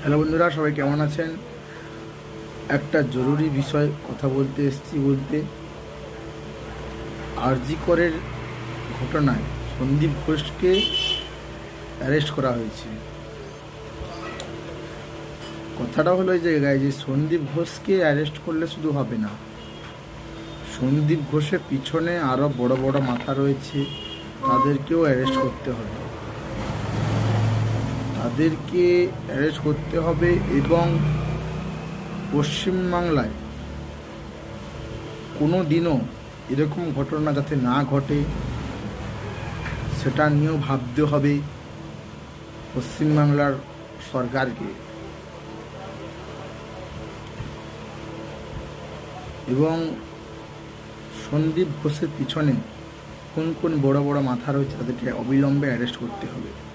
Hello বন্ধুরা, সবাই কেমন আছেন? একটা জরুরি বিষয় কথা বলতে এসেছি বলতে। আরজি করের ঘটনায় সন্দীপ ঘোষকে অ্যারেস্ট করা হয়েছে। কথাটা হলো এই জায়গায় যে সন্দীপ ঘোষকে অ্যারেস্ট করলে শুধু হবে না, সন্দীপ ঘোষের পিছনে আরও বড় বড় মাথা রয়েছে, তাদেরকেও অ্যারেস্ট করতে হবে। তাদেরকে অ্যারেস্ট করতে হবে এবং পশ্চিমবাংলায় কোনো দিনও এরকম ঘটনা যাতে না ঘটে, সেটা নিয়েও ভাবতে হবে পশ্চিমবাংলার সরকারকে। এবং সন্দীপ ঘোষের পিছনে কোন কোন বড় বড় মাথা রয়েছে তাদেরকে অবিলম্বে অ্যারেস্ট করতে হবে।